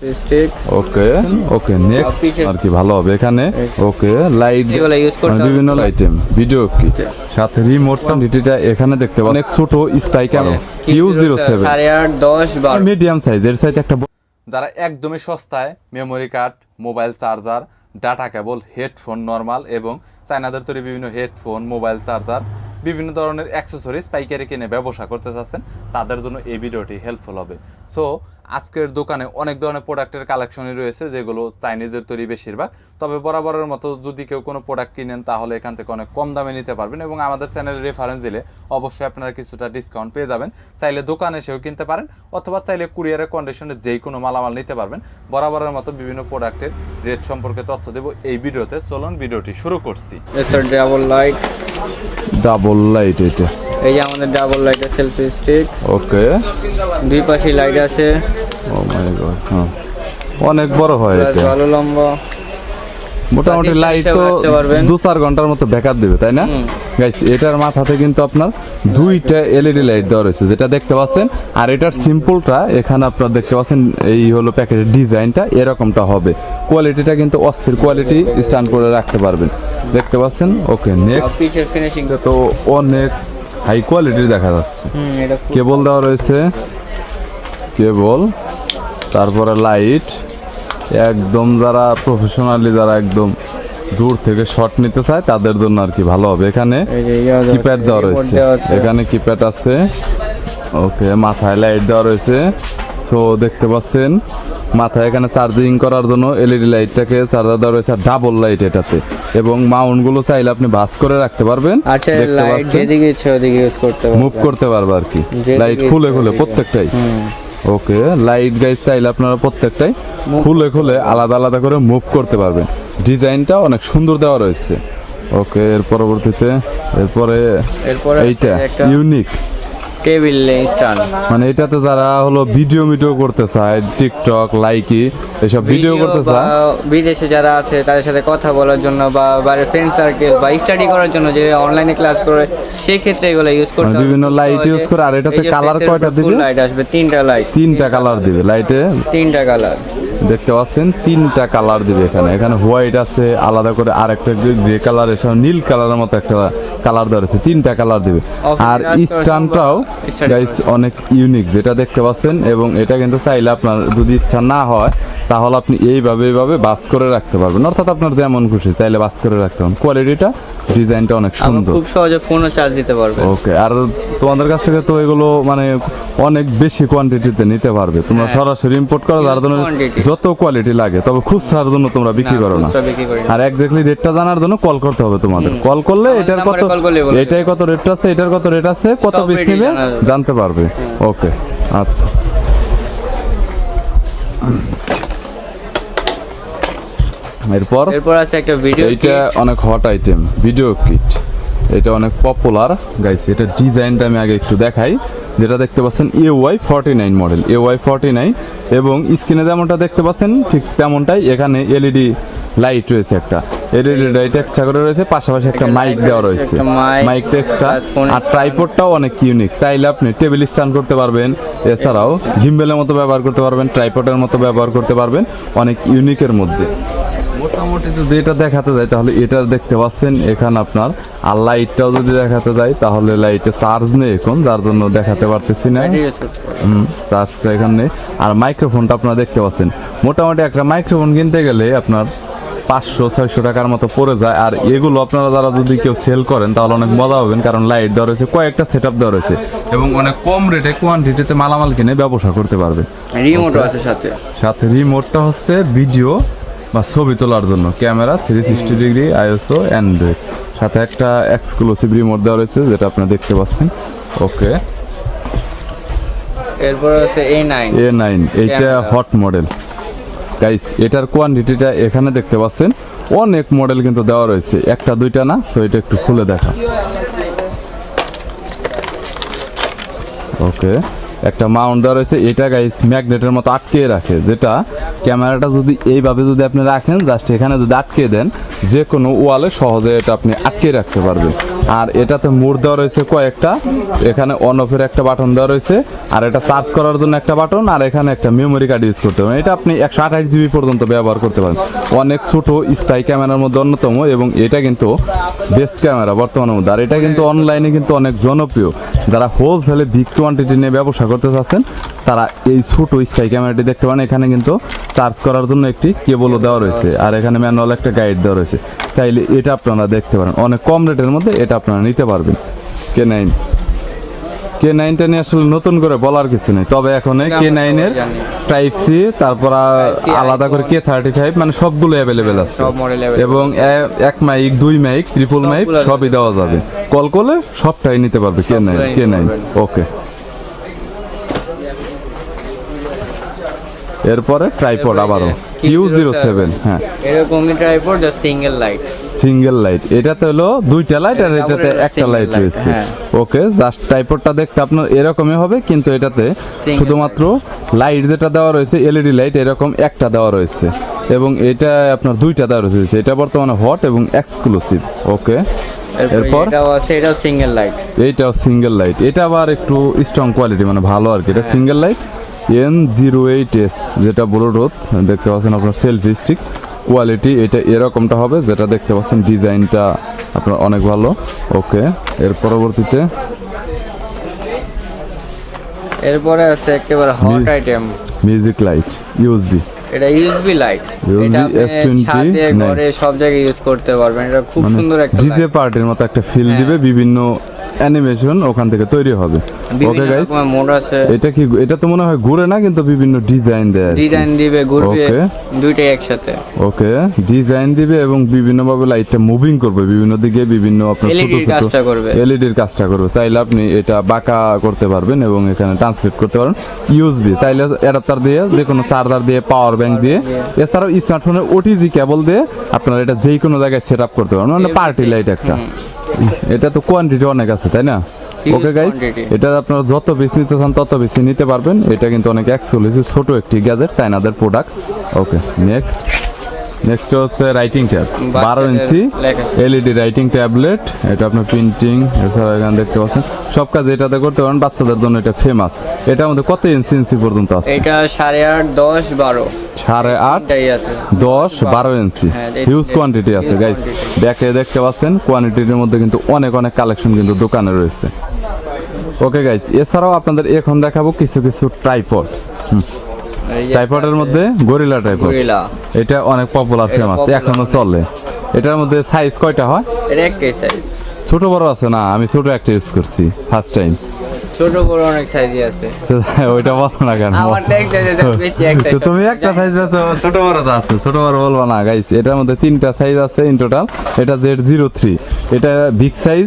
Stick ওকে okay next আর কি ভালো হবে এখানে? ওকে লাইট হবে। বিভিন্ন আইটেম ভিডিও কি সাথে রিমোটটা ডিটিটা এখানে দেখতে পাবেন নেক্সট ছোট spike Q zero seven medium size এর সাইজ একটা যারা একদমই সস্তায় memory card mobile charger data cable headphone normal এবং চায়নাদের তৈরি বিভিন্ন হেডফোন মোবাইল চার্জার বিভিন্ন ধরনের অ্যাক্সেসরিজ পাইকারি কিনে ব্যবসা করতে চাচ্ছেন তাদের জন্য এই ভিডিওটি হেল্পফুল হবে। সো আজকের দোকানে অনেক ধরনের প্রোডাক্টের কালেকশনই রয়েছে যেগুলো চাইনিজের তৈরি বেশিরভাগ। তবে বরাবরের মতো যদি কেউ কোনো প্রোডাক্ট কিনেন তাহলে এখান থেকে অনেক কম দামে নিতে পারবেন এবং আমাদের চ্যানেলে রেফারেন্স দিলে অবশ্যই আপনারা কিছুটা ডিসকাউন্ট পেয়ে যাবেন। চাইলে দোকানে এসেও কিনতে পারেন অথবা চাইলে কুরিয়ারের কন্ডিশনে যেই কোনো মালামাল নিতে পারবেন। বরাবরের মতো বিভিন্ন প্রোডাক্টের রেট সম্পর্কে তথ্য দেব এই ভিডিওতে। চলুন ভিডিওটি শুরু করছি। ডাবল লাইট ডাবল লাইট এটা। এই যে আমাদের ডাবল লাইটের সেলফি স্টিক ওকে দুই পাশে লাইট আছে। ও মাই গড হ্যাঁ। অনেক বড় হয় এটা। ভালো লম্বা। মোটামুটি লাইট তো। দু চার ঘণ্টার মতো ব্যাকআপ দেবে তাই না? গাইস এটার মাথাতে কিন্তু আপনার দুইটা এলইডি লাইট দেওয়া রয়েছে যেটা দেখতে পাচ্ছেন। আর এটার সিম্পলটা এখানে আপনারা দেখতে পাচ্ছেন এই হলো প্যাকেজের ডিজাইনটা এরকমটা হবে। কোয়ালিটিটা কিন্তু অস্থির কোয়ালিটি স্ট্যান্ড করে রাখতে পারবেন। দেখতে পাচ্ছেন? ওকে নেক্সট ফিনিশিং তো অনেক হাই কোয়ালিটির দেখা যাচ্ছে। হুম এটা কেবল দেওয়া রয়েছে। কেবল তারপরে লাইট একদম যারা প্রফেশনালি যারা একদম দূর থেকে শট নিতে চায় তাদের জন্য আর কি ভালো হবে। এখানে কিপ্যাড দেওয়া রয়েছে। এখানে কিপ্যাড আছে। ওকে মাথায় লাইট দেওয়া রয়েছে। সো দেখতে পাচ্ছেন মাথায় এখানে চার্জিং করার জন্য এলইডি লাইটটাকে চার্জার দেওয়া রয়েছে ডাবল লাইট এটাতে। এবং মাউন্টগুলো চাইলে আপনি ভাস করে রাখতে পারবেন আচ্ছা লাইট যেদিকে ইচ্ছে ওদিকে ইউজ করতে পারবেন। মুভ করতে পারবে আর কি। লাইট খুলে খুলে প্রত্যেকটাই। ওকে লাইট গাইজ চাইলে আপনারা প্রত্যেকটাই খুলে খুলে আলাদা আলাদা করে মুভ করতে পারবেন। ডিজাইনটা অনেক সুন্দর দেওয়া রয়েছে। ওকে এর পরবর্তীতে এরপরে এইটা ইউনিক টেবিল স্ট্যান্ড মানে এটাতে যারা হলো ভিডিও ভিডিও করতে চায় টিকটক লাইকি এসব ভিডিও করতে চায় বিদেশে যারা আছে তাদের সাথে কথা বলার জন্য বা বাইরে ফ্রেন্ড সার্কেল বা স্টাডি করার জন্য যে অনলাইনে ক্লাস করে সেই ক্ষেত্রে এগুলো ইউজ করতে মানে বিভিন্ন use যে- করে, আর এটাতে এর কয়টা দিবে? light আসবে তিনটা লাইট তিনটা কালার দিবে লাইটে তিনটা কালার দেখতে পাচ্ছেন তিনটা কালার দিবে এখানে। এখানে হোয়াইট আছে আলাদা করে আরেকটা গ্রে কালার এসব নীল কালারের মতো একটা কালার দেওয়া রয়েছে তিনটা কালার দিবে। আর করার স্ট্যান্ডটাও stand গাইস অনেক ইউনিক যেটা দেখতে পাচ্ছেন এবং এটা কিন্তু চাইলে আপনার যদি ইচ্ছা না হয় তাহলে আপনি এইভাবে এইভাবে বাস করে রাখতে পারবেন। অর্থাৎ আপনার যেমন খুশি চাইলে বাস করে রাখতে পারেন কোয়ালিটিটা ডিজাইনটা অনেক সুন্দর। খুব সহজে ফোনও চার্জ দিতে পারবে। ওকে আর তোমাদের কাছ থেকে তো এগুলো মানে অনেক বেশি কোয়ান্টিটিতে নিতে পারবে। তোমরা হ্যাঁ। সরাসরি ইম্পোর্ট করো যার জন্য যত কোয়ালিটি লাগে তবে খুব খুচরার জন্য তোমরা বিক্রি করো না। আর এক্স্যাক্টলি রেটটা জানার জন্য কল করতে হবে তোমাদের। কল করলে এটার কত। এটাই কত রেট আছে এটার কত রেট আছে কত পিস নিবে জানতে পারবে। ওকে আচ্ছা। এরপর? এরপর আছে একটা ভিডিও এইটা অনেক হট আইটেম ভিডিও কিট এটা অনেক পপুলার গাইস এটা ডিজাইনটা আমি আগে একটু দেখাই। যেটা দেখতে পাচ্ছেন A Y forty nine model A Y forty nine এবং স্ক্রিনে যেমনটা দেখতে পাচ্ছেন ঠিক তেমনটাই এখানে এলইডি লাইট রয়েছে একটা। এলইডি লাইট এক্সট্রা করে রয়েছে পাশাপাশি একটা মাইক দেওয়া রয়েছে, মাইকটা এক্সট্রা আর ট্রাইপডটাও অনেক ইউনিক চাইলে আপনি টেবিল স্ট্যান্ড করতে পারবেন এছাড়াও গিম্বেলের মতো ব্যবহার করতে পারবেন ট্রাইপডের মতো ব্যবহার করতে পারবেন অনেক ইউনিকের মধ্যে। মোটামুটি যদি এটা দেখাতে যায় তাহলে এটা দেখতে পাচ্ছেন এখানে আপনার আর লাইটটাও যদি দেখাতে যায় তাহলে লাইটে চার্জ নেই এখন যার জন্য দেখাতে পারতেছি না। চার্জটা এখানে আর মাইক্রোফোনটা আপনারা দেখতে পাচ্ছেন। মোটামুটি একটা মাইক্রোফোন কিনতে গেলে আপনার পাঁচশো ছয়শো টাকার মতো পড়ে যায়। আর এগুলো আপনারা যারা যদি কেউ সেল করেন তাহলে অনেক মজা পাবেন কারণ লাইট দেওয়া রয়েছে কয়েকটা সেট আপ দেওয়া রয়েছে। এবং অনেক কম রেটে কোয়ান্টিটিতে মালামাল কিনে ব্যবসা করতে পারবে। রিমোটও আছে সাথে। সাথে রিমোটটা হচ্ছে ভিডিও বা ছবি তোলার জন্য। Camera three sixty degree ISO Android সাথে একটা এক্সক্লুসিভ রিমোট দেওয়া রয়েছে যেটা আপনারা দেখতে পাচ্ছেন। ওকে এরপর আছে এ নাইন এ নাইন এইটা হট মডেল গাইস এটার কোয়ান্টিটিটা এখানে দেখতে পাচ্ছেন। অনেক মডেল কিন্তু দেওয়া রয়েছে। একটা দুইটা না সো এটা একটু খুলে দেখা। ওকে একটা মাউন্ট দেওয়া রয়েছে। এটা গাইস ম্যাগনেটের মতো আটকে রাখে যেটা ক্যামেরাটা যদি এইভাবে যদি আপনি রাখেন জাস্ট এখানে যদি আটকে দেন যে কোনো ওয়ালে সহজে এটা আপনি আটকে রাখতে পারবেন। আর এটাতে মোড দেওয়া রয়েছে কয়েকটা, এখানে অন অফের একটা বাটন দেওয়া রয়েছে, আর এটা চার্জ করার জন্য একটা বাটন আর এখানে একটা মেমোরি কার্ড ইউজ করতে পারেন এটা আপনি একশো আঠাশ জিবি পর্যন্ত ব্যবহার করতে পারেন। অনেক ছোটো স্পাই ক্যামেরার মধ্যে অন্যতম, এবং এটা কিন্তু বেস্ট ক্যামেরা বর্তমানের মধ্যে। আর এটা কিন্তু অনলাইনে কিন্তু অনেক জনপ্রিয়। যারা হোলসেলে বিগ কোয়ান্টিটি নিয়ে ব্যবসা করতে চাচ্ছেন তারা এই ছোট স্কাই ক্যামেরাটি দেখতে পান এখানে কিন্তু চার্জ করার জন্য একটি কেবলও দেওয়া রয়েছে। আর এখানে ম্যানুয়াল একটা গাইড দেওয়া রয়েছে। চাইলে এটা আপনারা দেখতে পারেন। অনেক কম রেটের মধ্যে এটা আপনারা নিতে পারবেন। কে নাইন কে নাইনটা নিয়ে আসলে নতুন করে বলার কিছু নেই। তবে এখন কে নাইনের টাইপ সি তারপর আলাদা করে কে থার্টি ফাইভ মানে সবগুলো অ্যাভেলেবেল আছে। এবং এক মাইক দুই মাইক ট্রিপল মাইক সবই দেওয়া যাবে। কল করলে সবটাই নিতে পারবে K nine K nine okay এরপরে ট্রাইপড আবারও। কিউ জিরো সেভেন হ্যাঁ। এরকমই tripod just single light single light এটাতে হলো দুইটা লাইট আর এটাতে একটা লাইট রয়েছে। হ্যাঁ। ওকে জাস্ট টাইপডটা দেখতে আপনার এরকমই হবে কিন্তু এটাতে শুধুমাত্র লাইট যেটা দেওয়া রয়েছে এলইডি লাইট এরকম একটা দেওয়া রয়েছে। এবং এটা আপনার দুইটা দেওয়া রয়েছে। এটা বর্তমানে হট এবং এক্সক্লুসিভ ওকে এরপর এটাও আছে এটাও সিঙ্গেল লাইট এইটাও সিঙ্গেল লাইট এটা আবার একটু স্ট্রং কোয়ালিটি মানে ভালো আর কি। এটা single light N zero eight S যেটা ব্লুটুথ দেখতে পাচ্ছেন আপনার সেলফি স্টিক কোয়ালিটি এটা এরকমটা হবে যেটা দেখতে পাচ্ছেন ডিজাইনটা আপনার অনেক ভালো। ওকে এর পরবর্তীতে এরপরে আছে একেবারে hot item music light USB এটা ইউএসবি লাইট এটা ছাদে ঘরে সব জায়গায় ইউজ করতে পারবেন। এটা খুব মানে সুন্দর একটা ডিজে। পার্টির মতো একটা ফিল হ্যাঁ। দিবে বিভিন্ন অ্যানিমেশন ওখান থেকে তৈরি হবে। ওকে গাইস মোড আছে। এটা কি এটা তো মনে হয় ঘুরে না কিন্তু বিভিন্ন ডিজাইন দেয় ডিজাইন দিবে ঘুরবে. দুইটাই একসাথে। ওকে ডিজাইন দিবে এবং বিভিন্ন ভাবে লাইটটা মুভিং করবে বিভিন্ন দিকে বিভিন্ন আপনার ছোট ছোট কাজটা করবে। এলইডির কাজটা করবে। চাইলে আপনি এটা বাঁকা করতে পারবেন এবং এখানে ট্রান্সলেট করতে পারবেন। ইউএসবি চাইলে অ্যাডাপ্টার দিয়ে যে কোনো চার্জার দিয়ে। পাওয়ার ব্যাংক দিয়ে। এছাড়াও স্মার্টফোনের ওটিজি কেবল দিয়ে আপনারা এটা যে কোনো জায়গায় সেট আপ করতে পারবেন। মানে পার্টি লাইট একটা। এটা তো কোয়ান্টিটি অনেক আছে তাই না? ওকে গাইস এটা আপনারা যত বেশি নিতে চান তত বেশি নিতে পারবেন। এটা কিন্তু অনেক এক্সক্লুসিভ ছোট একটি গ্যাজেট চাইনাদের প্রোডাক্ট ওকে নেক্সট নেক্সট হচ্ছে রাইটিং ট্যাব বারো ইঞ্চি এলইডি রাইটিং ট্যাবলেট এটা আপনার প্রিন্টিং এছাড়া এখানে দেখতে পাচ্ছেন। সব কাজ এটাতে করতে পারেন বাচ্চাদের জন্য এটা ফেমাস এটা আমাদের কত ইঞ্চি ইঞ্চি পর্যন্ত আছে? এটা সাড়ে আট দশ বারো। সাড়ে আট দশ বারো ইঞ্চি হিউজ কোয়ান্টিটি আছে গাইস দেখে দেখতে পাচ্ছেন কোয়ান্টিটির মধ্যে কিন্তু অনেক অনেক কালেকশন কিন্তু দোকানে রয়েছে। ওকে গাইস এছাড়াও আপনাদের এখন দেখাবো কিছু কিছু ট্রাইপড এই যে মধ্যে গরিলা ট্রাইপড এটা অনেক পপুলার ফেমাস এখনও চলে। এটার মধ্যে সাইজ কয়টা হয়? এটা একটাই সাইজ ছোট বড় আছে না আমি ছোট একটা ইউজ করছি ফার্স্ট টাইম ছোট বড় অনেক সাইজই আছে। ওইটা বলো না কেন। তো তুমি একটা সাইজ আছে ছোট বড় তো আছে ছোট বড় বলব না গাইস এটার মধ্যে তিনটা সাইজ আছে ইন টোটাল এটা জেড জিরো থ্রি এটা বিগ সাইজ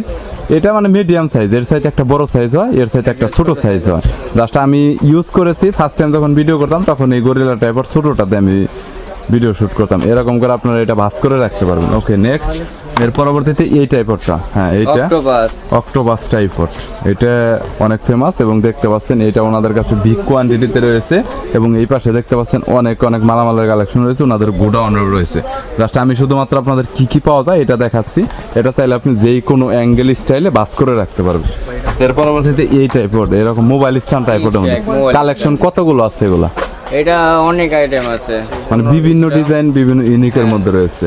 এটা মানে মিডিয়াম সাইজ এর সাইজ একটা বড় সাইজ হয়, এর সাইজ একটা ছোট সাইজ হয়। জাস্ট আমি ইউজ করেছি ফার্স্ট টাইম যখন ভিডিও করতাম, তখন এই গরিলা টাইপের ছোটটাতে আমি ভিডিও শুট করতাম। এরকম করে আপনারা এটা ভাস করে রাখতে পারবেন। ওকে নেক্সট এর পরবর্তীতে এই টাইপরটা হ্যাঁ এইটা অক্টোবাস টাইফড এটা অনেক ফেমাস এবং দেখতে পাচ্ছেন এটা ওনাদের কাছে বিগ কোয়ান্টিটিতে রয়েছে এবং এই পাশে দেখতে পাচ্ছেন অনেক অনেক মালামালের কালেকশন রয়েছে ওনাদের গোডাউন রয়েছে। জাস্ট আমি শুধুমাত্র আপনাদের কি কি পাওয়া যায় এটা দেখাচ্ছি। এটা চাইলে আপনি যেই কোনো অ্যাঙ্গেল স্টাইলে বাস করে রাখতে পারবেন। এর পরবর্তীতে এই টাইপড এরকম মোবাইল স্ট্যান্ড টাইপের মধ্যে কালেকশন কতগুলো আছে এগুলা? এটা অনেক আইটেম আছে। মানে বিভিন্ন ডিজাইন বিভিন্ন ইউনিকের মধ্যে রয়েছে।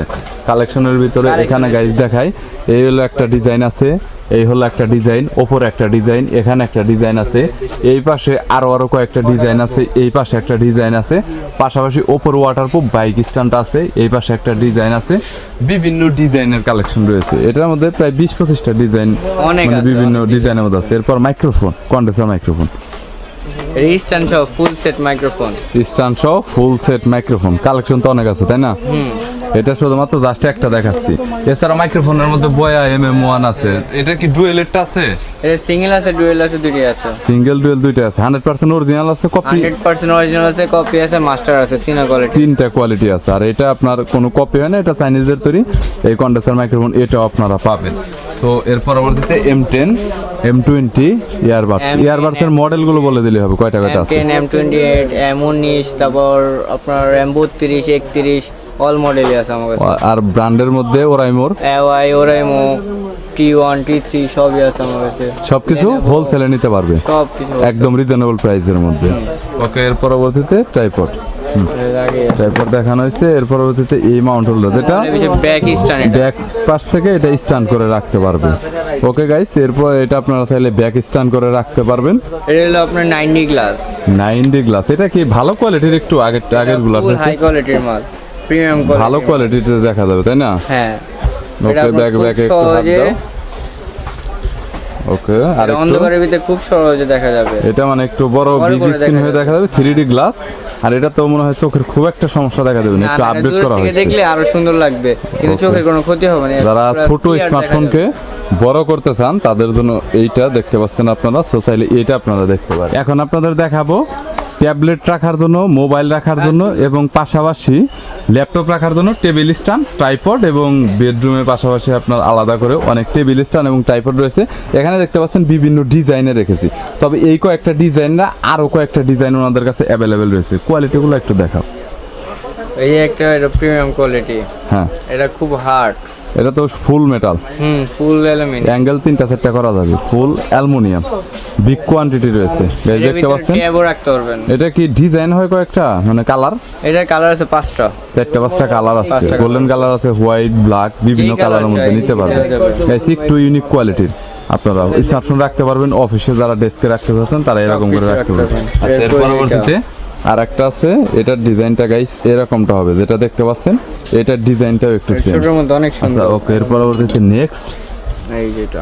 কালেকশনের ভিতরে এখানে গাইজ দেখাই এই হলো একটা ডিজাইন আছে এই হলো একটা ডিজাইন ওপর একটা ডিজাইন এখানে একটা ডিজাইন আছে। এই পাশে আরও আরও কয়েকটা ডিজাইন আছে এই পাশে একটা ডিজাইন আছে। পাশাপাশি ওপর ওয়াটারপ্রুফ বাইক স্ট্যান্ড আছে এই পাশে একটা ডিজাইন আছে। বিভিন্ন ডিজাইনের কালেকশন রয়েছে। এটার মধ্যে প্রায় বিশ পঁচিশটা ডিজাইন অনেক মানে বিভিন্ন ডিজাইনের মধ্যে আছে। এরপর মাইক্রোফোন কন্ডেন্সার মাইক্রোফোন রেজিস্ট্যান্ট সহ ফুল সেট মাইক্রোফোন স্ট্যান্ড সহ ফুল সেট মাইক্রোফোন কালেকশন তো অনেক আছে তাই না? এটা শুধুমাত্র জাস্ট একটা দেখাচ্ছি। এছাড়া মাইক্রোফোনের মধ্যে বয়া এম এম ওয়ান আছে। এটা কি ডুয়েলেরটা আছে? এটা সিঙ্গেল আছে ডুয়েল আছে দুটোই আছে। সিঙ্গেল ডুয়েল দুইটা আছে। হান্ড্রেড পার্সেন্ট অরিজিনাল আছে কপি হান্ড্রেড পার্সেন্ট অরিজিনাল আছে কপি আছে মাস্টার আছে তিন কোয়ালিটি তিনটা কোয়ালিটি আছে। আর এটা আপনার কোনো কপি হয় না এটা তৈরি। এই কন্ডেন্সার মাইক্রোফোন এটাও আপনারা পাবেন। সো এর পরবর্তীতে M ten M twenty earbuds M10 ইয়ারবাডসের মডেলগুলো বলে দিলে হবে কয়টা কয়টা আছে? Ten M twenty eight M উনিশ তারপর আপনার এম বত্রিশ একত্রিশ অল মডেলই আছে আমার কাছে। আর ব্র্যান্ডের মধ্যে ওরাইমোর AY Oraimo T one T three সবই আছে আমার কাছে। সবকিছু হোলসেলে নিতে পারবে? সবকিছু একদম রিজনেবল প্রাইসের মধ্যে। ওকে এর পরবর্তীতে ট্রাইপড ট্রাইপড দেখানো হয়েছে এর পরবর্তীতে এই মাউন্ট হোল্ডার যেটা। ব্যাক স্ট্যান্ড ব্যাক পাশ থেকে এটা স্ট্যান্ড করে রাখতে পারবে। ওকে গাইস এরপর এটা আপনারা তাহলে ব্যাক স্ট্যান্ড করে রাখতে পারবেন। এটা হলো আপনার ninety glass nine D glass এটা কি ভালো কোয়ালিটির একটু আগের আগেরগুলো হাই কোয়ালিটির মাল প্রিমিয়াম ভালো কোয়ালিটিতে দেখা যাবে তাই না? হ্যাঁ। ওকে ব্যাক ব্যাক একটু হাত দাও। ওকে আর অন্ধকারের ভিতরে খুব সহজে দেখা যাবে। এটা মানে একটু বড় বিগ স্ক্রিন হয়ে দেখা যাবে 3D গ্লাস আর এটা তো মনে হয় চোখের খুব একটা সমস্যা দেখা দেবে না একটু আপডেট করা হয়েছে। দেখলে আরও সুন্দর লাগবে কিন্তু চোখের কোনো ক্ষতি হবে না যারা ছোট স্মার্টফোনকে বড় করতে চান তাদের জন্য এইটা দেখতে পাচ্ছেন আপনারা সোসাইলি এটা আপনারা দেখতে পারেন। এখন আপনাদের দেখাবো ট্যাবলেট রাখার জন্য মোবাইল রাখার জন্য এবং পাশাপাশি ল্যাপটপ রাখার জন্য টেবিল স্ট্যান্ড ট্রাইপড এবং বেডরুমের পাশাপাশি আপনার আলাদা করে অনেক টেবিল স্ট্যান্ড এবং ট্রাইপড রয়েছে। এখানে দেখতে পাচ্ছেন বিভিন্ন ডিজাইনে রেখেছি। তবে এই কয়েকটা ডিজাইন না আরও কয়েকটা ডিজাইন ওনাদের কাছে অ্যাভেলেবেল রয়েছে। কোয়ালিটিগুলো একটু দেখাও। এই একটা এটা প্রিমিয়াম কোয়ালিটি হ্যাঁ। এটা খুব হার্ড এটা তো ফুল মেটাল হুম ফুল অ্যালুমিনিয়াম। অ্যাঙ্গেল তিনটা চারটা করা যাবে। Full aluminium. বিগ কোয়ান্টিটি রয়েছে। Guys, দেখতে পাচ্ছেন? ট্যাবও রাখতে পারবেন। এটা কি ডিজাইন হয় কয়েকটা? মানে কালার এটার কালার আছে পাঁচটা। চারটা পাঁচটা কালার আছে। গোল্ডেন কালার আছে। হোয়াইট ব্ল্যাক বিভিন্ন কালারের মধ্যে নিতে পারবেন। Guys, একটু ইউনিক কোয়ালিটির আপনারা স্মার্টফোন রাখতে পারবেন অফিসে যারা ডেস্কে রাখতে পারছেন তারা এরকম করে রাখতে পারবেন। আচ্ছা, এর পরবর্তীতে? আর একটা আছে এটার ডিজাইনটা গাইস এরকমটা হবে যেটা দেখতে পাচ্ছেন এটার ডিজাইনটাও একটু সেম ছোটোর মধ্যে অনেক আচ্ছা সুন্দর। ওকে এর পরবর্তীতে নেক্সট এই যেটা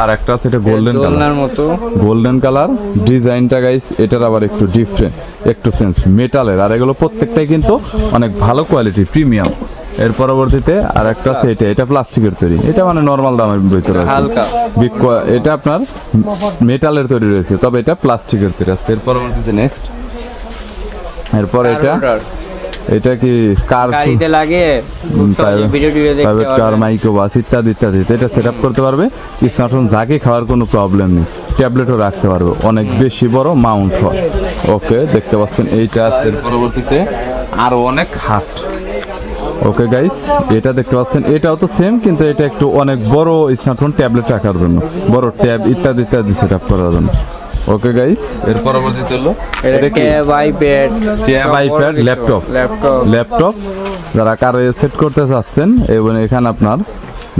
আর একটা আছে এটা গোল্ডেন কালার মতো। গোল্ডেন কালার ডিজাইনটা গাইস এটার আবার একটু ডিফারেন্ট একটু সেন্স মেটালের আর এগুলো প্রত্যেকটাই কিন্তু অনেক ভালো কোয়ালিটি প্রিমিয়াম এর পরবর্তীতে আর একটা আছে এটা এটা প্লাস্টিকের তৈরি। এটা মানে নর্মাল দামের ভিতরে। হালকা। এটা আপনার মেটালের তৈরি রয়েছে তবে এটা প্লাস্টিকের তৈরি আছে। এর পরবর্তীতে নেক্সট এরপর এটা এটা কি কার গাড়িতে লাগে ভিডিও টিডিও দেখতে কার। মাইক্রো বাস ইত্যাদি ইত্যাদি। এটা সেট আপ করতে পারবে। স্মার্টফোন যাকে খাওয়ার কোনো প্রবলেম নেই। ট্যাবলেটও রাখতে পারবে। অনেক বেশি বড় মাউন্ট হয়। ওকে দেখতে পাচ্ছেন এইটা আছে। এর পরবর্তীতে আরও অনেক হাট। ওকে গাইস এটা দেখতে পাচ্ছেন এটাও তো সেম কিন্তু এটা একটু অনেক বড় স্মার্টফোন ট্যাবলেট রাখার জন্য। বড় ট্যাব ইত্যাদি ইত্যাদি সেট আপ করার জন্য। ওকে গাইস এর পরবর্তীতে হলো এটা এটা কি? Tab iPad tab iPad laptop laptop laptop যারা কারে সেট করতে চাচ্ছেন এবং এখানে আপনার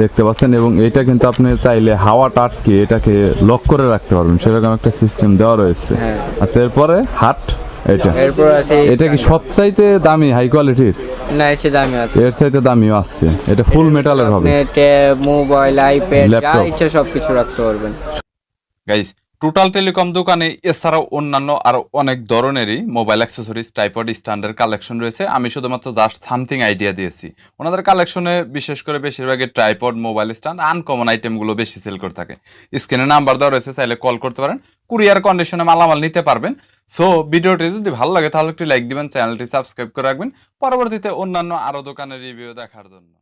দেখতে পাচ্ছেন এবং এটা কিন্তু আপনি চাইলে হাওয়াটা আটকে এটাকে লক করে রাখতে পারবেন। সেরকম একটা সিস্টেম দেওয়া রয়েছে। হ্যাঁ। আচ্ছা এরপরে হাট। এটা। এরপর আছে এটা কি সবচাইতে দামি হাই কোয়ালিটির না এসে দামি আছে। এর চাইতে দামিও আছে। এটা ফুল মেটালের হবে। নেট মোবাইল আইপ্যাড যা। ইচ্ছা সবকিছু রাখতে পারবেন। গাইস টোটাল টেলিকম দোকানে, এছাড়াও অন্যান্য আরও অনেক ধরনেরই mobile accessories typed standard collection রয়েছে। আমি শুধুমাত্র জাস্ট সামথিং আইডিয়া দিয়েছি। ওনাদের কালেকশনে বিশেষ করে বেশিরভাগই ট্রাইপড মোবাইল স্ট্যান্ড আনকমন আইটেমগুলো বেশি সেল করে থাকে। স্ক্রিনে নাম্বার দেওয়া রয়েছে, চাইলে কল করতে পারেন। কুরিয়ার কন্ডিশনে মালামাল নিতে পারবেন। সো ভিডিওটি যদি ভালো লাগে, তাহলে একটি লাইক দিবেন চ্যানেলটি সাবস্ক্রাইব করে রাখবেন। পরবর্তীতে অন্যান্য আরও দোকানের রিভিউ দেখার জন্য।